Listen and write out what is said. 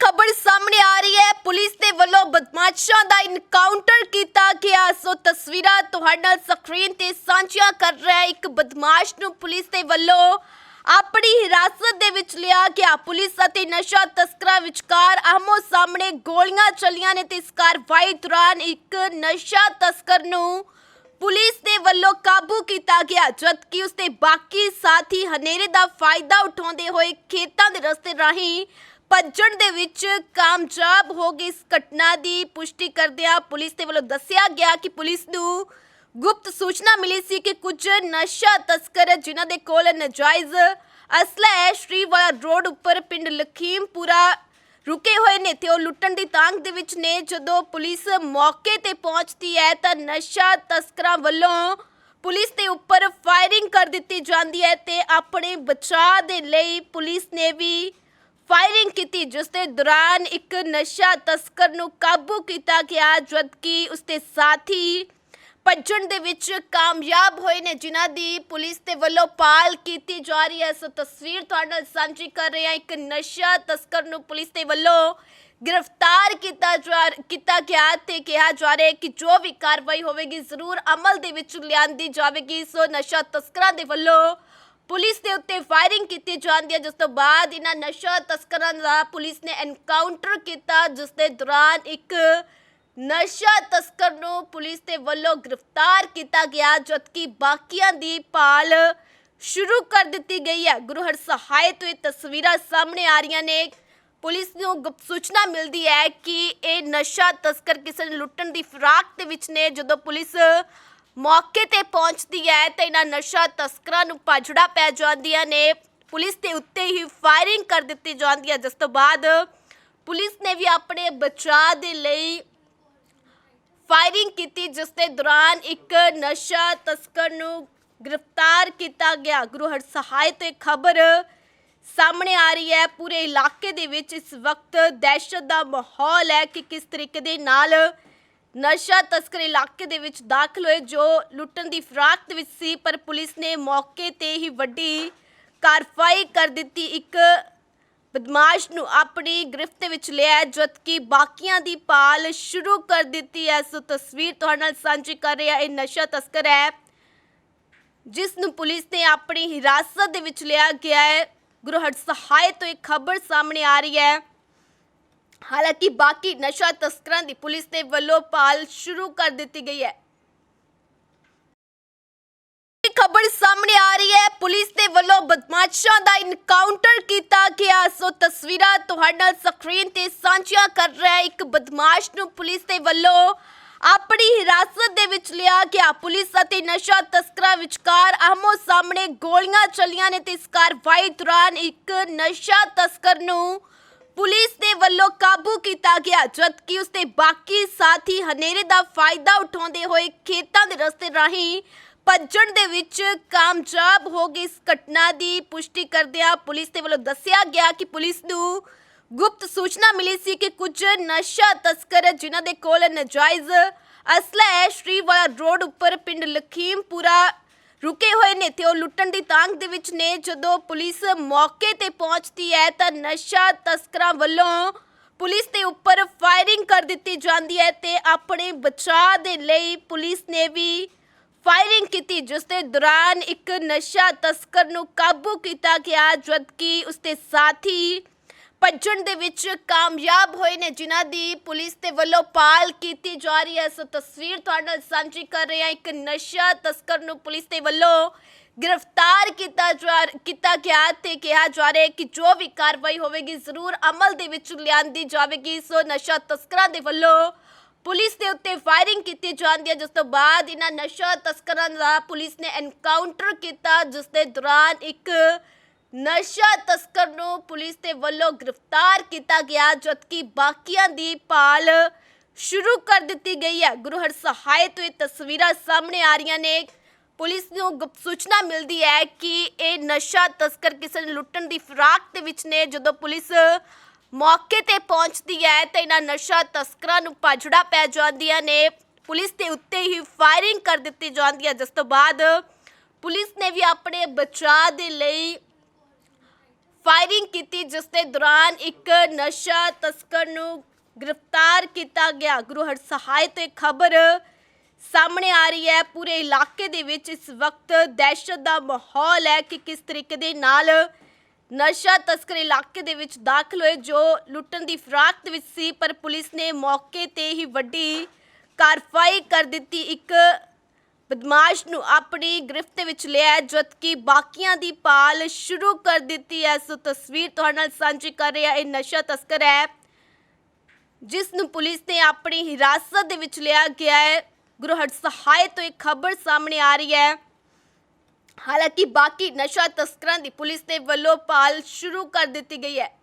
ਖਬਰ ਸਾਹਮਣੇ ਆ ਰਹੀ ਹੈ। ਪੁਲਿਸ ਦੇ ਵੱਲੋਂ ਬਦਮਾਸ਼ਾਂ ਦਾ ਇਨਕਾਊਂਟਰ ਕੀਤਾ ਗਿਆ। ਸੋ ਤਸਵੀਰਾਂ ਤੁਹਾਡੇ ਨਾਲ ਸਕਰੀਨ ਤੇ ਸਾਂਝੀਆਂ ਕਰ ਰਿਹਾ ਹੈ। ਇੱਕ ਬਦਮਾਸ਼ ਨੂੰ ਪੁਲਿਸ ਦੇ ਵੱਲੋਂ ਆਪਣੀ ਹਿਰਾਸਤ ਦੇ ਵਿੱਚ ਲਿਆ ਗਿਆ। ਪੁਲਿਸ ਅਤੇ ਨਸ਼ਾ ਤਸਕਰਾਂ ਵਿਚਕਾਰ ਆਮੋ ਸਾਹਮਣੇ ਗੋਲੀਆਂ ਚੱਲੀਆਂ ਨੇ ਤੇ ਇਸ ਕਾਰਵਾਈ ਦੌਰਾਨ ਇੱਕ ਨਸ਼ਾ ਤਸਕਰ ਨੂੰ ਪੁਲਿਸ ਦੇ ਵੱਲੋਂ ਕਾਬੂ ਕੀਤਾ ਗਿਆ। ਜਦਕਿ ਉਸਦੇ ਬਾਕੀ ਸਾਥੀ ਹਨੇਰੇ ਦਾ ਫਾਇਦਾ ਉਠਾਉਂਦੇ ਹੋਏ ਖੇਤਾਂ ਦੇ ਰਸਤੇ ਰਾਹੀਂ ਭੱਜਣ ਦੇ ਵਿੱਚ ਕਾਮਯਾਬ ਹੋ ਗਈ ਇਸ ਘਟਨਾ ਦੀ ਪੁਸ਼ਟੀ ਕਰਦਿਆਂ ਪੁਲਿਸ ਦੇ ਵੱਲੋਂ ਦੱਸਿਆ ਗਿਆ ਕਿ ਪੁਲਿਸ ਨੂੰ ਗੁਪਤ ਸੂਚਨਾ ਮਿਲੀ ਸੀ ਕਿ ਕੁਝ ਨਸ਼ਾ ਤਸਕਰ ਜਿਨ੍ਹਾਂ ਦੇ ਕੋਲ ਨਜਾਇਜ਼ ਅਸਲਾ ਹੈ, ਸ਼੍ਰੀਵਾਲਾ ਰੋਡ ਉੱਪਰ ਪਿੰਡ ਲਖੀਮਪੁਰਾ ਰੁਕੇ ਹੋਏ ਨੇ ਤੇ ਉਹ ਲੁੱਟਣ ਦੀ ਤਾਂਗ ਦੇ ਵਿੱਚ ਨੇ। ਜਦੋਂ ਪੁਲਿਸ ਮੌਕੇ ਤੇ ਪਹੁੰਚਦੀ ਹੈ ਤਾਂ ਨਸ਼ਾ ਤਸਕਰਾਂ ਵੱਲੋਂ ਪੁਲਿਸ ਦੇ ਉੱਪਰ ਫਾਇਰਿੰਗ ਕਰ ਦਿੱਤੀ ਜਾਂਦੀ ਹੈ ਤੇ ਆਪਣੇ ਬਚਾਅ ਦੇ ਲਈ ਪੁਲਿਸ ਨੇ ਵੀ ਫਾਇਰਿੰਗ ਕੀਤੀ ਜਿਸ ਦੇ ਦੌਰਾਨ ਇੱਕ ਨਸ਼ਾ ਤਸਕਰ ਨੂੰ ਕਾਬੂ ਕੀਤਾ ਗਿਆ, ਜਦਕਿ ਉਸਦੇ ਸਾਥੀ ਭੱਜਣ ਦੇ ਵਿੱਚ ਕਾਮਯਾਬ ਹੋਏ ਨੇ, ਜਿਨ੍ਹਾਂ ਦੀ ਪੁਲਿਸ ਦੇ ਵੱਲੋਂ ਪਾਲ ਕੀਤੀ ਜਾ ਰਹੀ ਹੈ। ਸੋ ਤਸਵੀਰ ਤੁਹਾਡੇ ਨਾਲ ਸਾਂਝੀ ਕਰ ਰਹੇ ਹਾਂ ਇੱਕ ਨਸ਼ਾ ਤਸਕਰ ਨੂੰ ਪੁਲਿਸ ਦੇ ਵੱਲੋਂ ਗ੍ਰਿਫਤਾਰ ਕੀਤਾ ਜਾ, ਕੀਤਾ ਗਿਆ ਤੇ ਕਿਹਾ ਜਾ ਰਿਹਾ ਕਿ ਜੋ ਵੀ ਕਾਰਵਾਈ ਹੋਵੇਗੀ, ਜ਼ਰੂਰ ਅਮਲ ਦੇ ਵਿੱਚ ਲਿਆਂਦੀ ਜਾਵੇਗੀ। ਸੋ ਨਸ਼ਾ ਤਸਕਰਾਂ ਦੇ ਵੱਲੋਂ ਪੁਲਿਸ ਦੇ ਉੱਤੇ ਫਾਇਰਿੰਗ ਕੀਤੀ ਜਾਂਦੀ ਹੈ, ਜਿਸ ਤੋਂ ਬਾਅਦ ਇਹਨਾਂ ਨਸ਼ਾ ਤਸਕਰਾਂ ਦਾ ਪੁਲਿਸ ਨੇ ਐਨਕਾਊਂਟਰ ਕੀਤਾ, ਜਿਸ ਦੇ ਦੌਰਾਨ ਇੱਕ ਨਸ਼ਾ ਤਸਕਰ ਨੂੰ ਪੁਲਿਸ ਦੇ ਵੱਲੋਂ ਗ੍ਰਿਫਤਾਰ ਕੀਤਾ ਗਿਆ, ਜਦਕਿ ਬਾਕੀਆਂ ਦੀ ਭਾਲ ਸ਼ੁਰੂ ਕਰ ਦਿੱਤੀ ਗਈ ਹੈ। ਗੁਰੂ ਹਰਸਹਾਏ ਤੋਂ ਇਹ ਤਸਵੀਰਾਂ ਸਾਹਮਣੇ ਆ ਰਹੀਆਂ ਨੇ। ਪੁਲਿਸ ਨੂੰ ਗੁਪਤ ਸੂਚਨਾ ਮਿਲਦੀ ਹੈ ਕਿ ਇਹ ਨਸ਼ਾ ਤਸਕਰ ਕਿਸੇ ਨੂੰ ਲੁੱਟਣ ਦੀ ਫਿਰਾਕ ਦੇ ਵਿੱਚ ਨੇ, ਜਦੋਂ ਪੁਲਿਸ ਮੌਕੇ ਤੇ ਪਹੁੰਚਦੀ ਹੈ ਤਾਂ ਇਹਨਾਂ ਨਸ਼ਾ ਤਸਕਰਾਂ ਨੂੰ ਪਾਜੜਾ ਪੈ ਜਾਂਦੀਆਂ ਨੇ। ਪੁਲਿਸ ਦੇ ਉੱਤੇ ਹੀ ਫਾਇਰਿੰਗ ਕਰ ਦਿੱਤੀ ਜਾਂਦੀ ਹੈ। ਜਿਸ ਤੋਂ ਬਾਅਦ ਪੁਲਿਸ ਨੇ ਵੀ ਆਪਣੇ ਬਚਾਅ ਦੇ ਲਈ ਫਾਇਰਿੰਗ ਕੀਤੀ, ਜਿਸ ਦੇ ਦੌਰਾਨ ਇੱਕ ਨਸ਼ਾ ਤਸਕਰ ਨੂੰ ਗ੍ਰਿਫਤਾਰ ਕੀਤਾ ਗਿਆ। ਗੁਰੂ ਹਰਸਹਾਏ ਤੋਂ ਖਬਰ ਸਾਹਮਣੇ ਆ ਰਹੀ ਹੈ। ਪੂਰੇ ਇਲਾਕੇ ਦੇ ਵਿੱਚ ਇਸ ਵਕਤ ਦਹਿਸ਼ਤ ਦਾ ਮਾਹੌਲ ਹੈ ਕਿ ਕਿਸ ਤਰੀਕੇ ਦੇ ਨਾਲ ਨਸ਼ਾ ਤਸਕਰ ਇਲਾਕੇ ਦੇ ਵਿੱਚ ਦਾਖਲ ਹੋਏ ਜੋ ਲੁੱਟਣ ਦੀ ਫਿਰਾਕ ਦੇ ਵਿੱਚ ਸੀ, ਪਰ ਪੁਲਿਸ ਨੇ ਮੌਕੇ ਤੇ ਹੀ ਵੱਡੀ ਕਾਰਵਾਈ ਕਰ ਦਿੱਤੀ। ਇੱਕ ਬਦਮਾਸ਼ ਨੂੰ ਆਪਣੀ ਗ੍ਰਿਫਤ ਵਿੱਚ ਲਿਆ, ਜਦਕਿ ਬਾਕੀਆਂ ਦੀ ਪਾਲ ਸ਼ੁਰੂ ਕਰ ਦਿੱਤੀ ਹੈ। ਸੋ ਤਸਵੀਰ ਤੁਹਾਡੇ ਨਾਲ ਸਾਂਝੀ ਕਰ ਰਿਹਾ, ਇਹ ਨਸ਼ਾ ਤਸਕਰ ਹੈ, ਜਿਸ ਨੂੰ ਪੁਲਿਸ ਨੇ ਆਪਣੀ ਹਿਰਾਸਤ ਦੇ ਵਿੱਚ ਲਿਆ ਗਿਆ ਹੈ। ਗੁਰੂ ਹਰਸਹਾਏ ਤੋਂ ਇੱਕ ਖਬਰ ਸਾਹਮਣੇ ਆ ਰਹੀ ਹੈ। ਹਾਲਾਂਕਿ ਬਾਕੀ ਨਸ਼ਾ ਤਸਕਰਾਂ ਦੀ ਪੁਲਿਸ ਦੇ ਵੱਲੋਂ ਪਾਲ ਸ਼ੁਰੂ ਕਰ ਦਿੱਤੀ ਗਈ ਹੈ। ਖਬਰ ਸਾਹਮਣੇ ਆ ਰਹੀ ਹੈ। ਪੁਲਿਸ ਦੇ ਵੱਲੋਂ ਬਦਮਾਸ਼ਾਂ ਦਾ ਇਨਕਾਊਂਟਰ ਕੀਤਾ ਗਿਆ। ਸੋ ਤਸਵੀਰਾਂ ਤੁਹਾਡੇ ਨਾਲ ਸਕਰੀਨ ਤੇ ਸਾਂਝੀਆਂ ਕਰ ਰਿਹਾ ਇੱਕ ਬਦਮਾਸ਼ ਨੂੰ ਪੁਲਿਸ ਦੇ ਵੱਲੋਂ ਆਪਣੀ ਹਿਰਾਸਤ ਦੇ ਵਿੱਚ ਲਿਆ ਗਿਆ। ਪੁਲਿਸ ਅਤੇ ਨਸ਼ਾ ਤਸਕਰਾਂ ਵਿਚਕਾਰ ਆਮੋ ਸਾਹਮਣੇ ਗੋਲੀਆਂ ਚੱਲੀਆਂ ਨੇ ਤੇ ਇਸ ਕਾਰਵਾਈ ਦੌਰਾਨ ਇੱਕ ਨਸ਼ਾ ਤਸਕਰ ਨੂੰ ਪੁਲਿਸ ਵੱਲੋਂ ਕਾਬੂ ਕੀਤਾ ਗਿਆ, ਜਦਕਿ ਉਸਦੇ ਬਾਕੀ ਸਾਥੀ ਹਨੇਰੇ ਦਾ ਫਾਇਦਾ ਉਠਾਉਂਦੇ ਹੋਏ ਖੇਤਾਂ ਦੇ ਰਸਤੇ ਰਾਹੀਂ ਭੱਜਣ ਦੇ ਵਿੱਚ ਕਾਮਯਾਬ ਹੋ ਗਈ ਇਸ ਘਟਨਾ ਦੀ ਪੁਸ਼ਟੀ ਕਰਦਿਆਂ ਪੁਲਿਸ ਦੇ ਵੱਲੋਂ ਦੱਸਿਆ ਗਿਆ ਕਿ ਪੁਲਿਸ ਨੂੰ ਗੁਪਤ ਸੂਚਨਾ ਮਿਲੀ ਸੀ ਕਿ ਕੁਝ ਨਸ਼ਾ ਤਸਕਰ ਜਿਨ੍ਹਾਂ ਦੇ ਕੋਲ ਨਜਾਇਜ਼ ਅਸਲਾ ਹੈ, ਸ਼੍ਰੀਵਾਲਾ ਰੋਡ ਉੱਪਰ ਪਿੰਡ ਲਖੀਮਪੁਰਾ ਰੁਕੇ ਹੋਏ ਨੇ ਤੇ ਉਹ ਲੁੱਟਣ ਦੀ ਤਾਂਗ ਦੇ ਵਿੱਚ ਨੇ। ਜਦੋਂ ਪੁਲਿਸ ਮੌਕੇ ਤੇ ਪਹੁੰਚਦੀ ਹੈ ਤਾਂ ਨਸ਼ਾ ਤਸਕਰਾਂ ਵੱਲੋਂ ਪੁਲਿਸ ਦੇ ਉੱਪਰ ਫਾਇਰਿੰਗ ਕਰ ਦਿੱਤੀ ਜਾਂਦੀ ਹੈ ਤੇ ਆਪਣੇ ਬਚਾਅ ਦੇ ਲਈ ਪੁਲਿਸ ਨੇ ਵੀ ਫਾਇਰਿੰਗ ਕੀਤੀ, ਜਿਸ ਦੇ ਦੌਰਾਨ ਇੱਕ ਨਸ਼ਾ ਤਸਕਰ ਨੂੰ ਕਾਬੂ ਕੀਤਾ ਗਿਆ, ਜਦਕਿ ਉਸਦੇ ਸਾਥੀ ਭੱਜਣ ਦੇ ਵਿੱਚ ਕਾਮਯਾਬ ਹੋਏ ਨੇ, ਜਿਨ੍ਹਾਂ ਦੀ ਪੁਲਿਸ ਦੇ ਵੱਲੋਂ ਪਾਲ ਕੀਤੀ ਜਾ ਰਹੀ ਹੈ। ਸੋ ਤਸਵੀਰ ਤੁਹਾਡੇ ਨਾਲ ਸਾਂਝੀ ਕਰ ਰਹੇ ਹਾਂ, ਇੱਕ ਨਸ਼ਾ ਤਸਕਰ ਨੂੰ ਪੁਲਿਸ ਦੇ ਵੱਲੋਂ ਗ੍ਰਿਫਤਾਰ ਕੀਤਾ ਜਾ ਕੀਤਾ ਗਿਆ ਤੇ ਕਿਹਾ ਜਾ ਰਿਹਾ ਹੈ ਕਿ ਜੋ ਵੀ ਕਾਰਵਾਈ ਹੋਵੇਗੀ, ਜ਼ਰੂਰ ਅਮਲ ਦੇ ਵਿੱਚ ਲਿਆਂਦੀ ਜਾਵੇਗੀ। ਸੋ ਨਸ਼ਾ ਤਸਕਰਾਂ ਦੇ ਵੱਲੋਂ ਪੁਲਿਸ ਦੇ ਉੱਤੇ ਫਾਇਰਿੰਗ ਕੀਤੀ ਜਾਂਦੀ ਹੈ, ਜਿਸ ਤੋਂ ਬਾਅਦ ਇਹਨਾਂ ਨਸ਼ਾ ਤਸਕਰਾਂ ਦਾ ਪੁਲਿਸ ਨੇ ਐਨਕਾਊਂਟਰ ਕੀਤਾ, ਜਿਸ ਦੇ ਦੌਰਾਨ ਇੱਕ ਨਸ਼ਾ ਤਸਕਰ ਨੂੰ ਪੁਲਿਸ ਦੇ ਵੱਲੋਂ ਗ੍ਰਿਫਤਾਰ ਕੀਤਾ ਗਿਆ, ਜਦਕਿ ਬਾਕੀਆਂ ਦੀ ਭਾਲ ਸ਼ੁਰੂ ਕਰ ਦਿੱਤੀ ਗਈ ਹੈ। ਗੁਰੂ ਹਰ ਸਹਾਇ ਤੋਂ ਇਹ ਤਸਵੀਰਾਂ ਸਾਹਮਣੇ ਆ ਰਹੀਆਂ ਨੇ। ਪੁਲਿਸ ਨੂੰ ਗੁਪਤ ਸੂਚਨਾ ਮਿਲਦੀ ਹੈ ਕਿ ਇਹ ਨਸ਼ਾ ਤਸਕਰ ਕਿਸੇ ਨੂੰ ਲੁੱਟਣ ਦੀ ਫਿਰਾਕ ਦੇ ਵਿੱਚ ਨੇ। ਜਦੋਂ ਪੁਲਿਸ ਮੌਕੇ ਤੇ ਪਹੁੰਚਦੀ ਹੈ ਤਾਂ ਇਹਨਾਂ ਨਸ਼ਾ ਤਸਕਰਾਂ ਨੂੰ ਪਾਜੜਾ ਪੈ ਜਾਂਦੀਆਂ ਨੇ। ਪੁਲਿਸ ਦੇ ਉੱਤੇ ਹੀ ਫਾਇਰਿੰਗ ਕਰ ਦਿੱਤੀ ਜਾਂਦੀ ਹੈ। ਜਿਸ ਤੋਂ ਬਾਅਦ ਪੁਲਿਸ ਨੇ ਵੀ ਆਪਣੇ ਬਚਾਅ ਦੇ ਲਈ ਫਾਇਰਿੰਗ ਕੀਤੀ, ਜਿਸ ਦੇ ਦੌਰਾਨ ਇੱਕ ਨਸ਼ਾ ਤਸਕਰ ਨੂੰ ਗ੍ਰਿਫਤਾਰ ਕੀਤਾ ਗਿਆ। ਗੁਰੂ ਹਰ ਸਹਾਇ 'ਤੇ ਖਬਰ ਸਾਹਮਣੇ ਆ ਰਹੀ ਹੈ ਪੂਰੇ ਇਲਾਕੇ ਦੇ ਵਿੱਚ ਇਸ ਵਕਤ ਦਹਿਸ਼ਤ ਦਾ ਮਾਹੌਲ ਹੈ ਕਿ ਕਿਸ ਤਰੀਕੇ ਦੇ ਨਾਲ ਨਸ਼ਾ ਤਸਕਰ ਇਲਾਕੇ ਦੇ ਵਿੱਚ ਦਾਖਲ ਹੋਏ ਜੋ ਲੁੱਟਣ ਦੀ ਫਿਰਾਕ ਦੇ ਵਿੱਚ ਸੀ, ਪਰ ਪੁਲਿਸ ਨੇ ਮੌਕੇ ਤੇ ਹੀ ਵੱਡੀ ਕਾਰਵਾਈ ਕਰ ਦਿੱਤੀ। ਇੱਕ ਬਦਮਾਸ਼ ਨੂੰ ਆਪਣੀ ਗ੍ਰਿਫਤ ਵਿੱਚ ਲਿਆ ਜਦਕਿ ਬਾਕੀਆਂ ਦੀ ਭਾਲ ਸ਼ੁਰੂ ਕਰ ਦਿੱਤੀ ਹੈ। ਸੋ ਤਸਵੀਰ ਤੁਹਾਡੇ ਨਾਲ ਸਾਂਝੀ ਕਰ ਰਿਹਾ, ਇਹ ਨਸ਼ਾ ਤਸਕਰ ਹੈ, ਜਿਸ ਨੂੰ ਪੁਲਿਸ ਨੇ ਆਪਣੀ ਹਿਰਾਸਤ ਦੇ ਵਿੱਚ ਲਿਆ ਗਿਆ ਹੈ। ਗੁਰੂ ਹਰਸਹਾਏ ਤੋਂ ਇੱਕ ਖਬਰ ਸਾਹਮਣੇ ਆ ਰਹੀ ਹੈ। ਹਾਲਾਂਕਿ ਬਾਕੀ ਨਸ਼ਾ ਤਸਕਰਾਂ ਦੀ ਪੁਲਿਸ ਦੇ ਵੱਲੋਂ ਭਾਲ ਸ਼ੁਰੂ ਕਰ ਦਿੱਤੀ ਗਈ ਹੈ।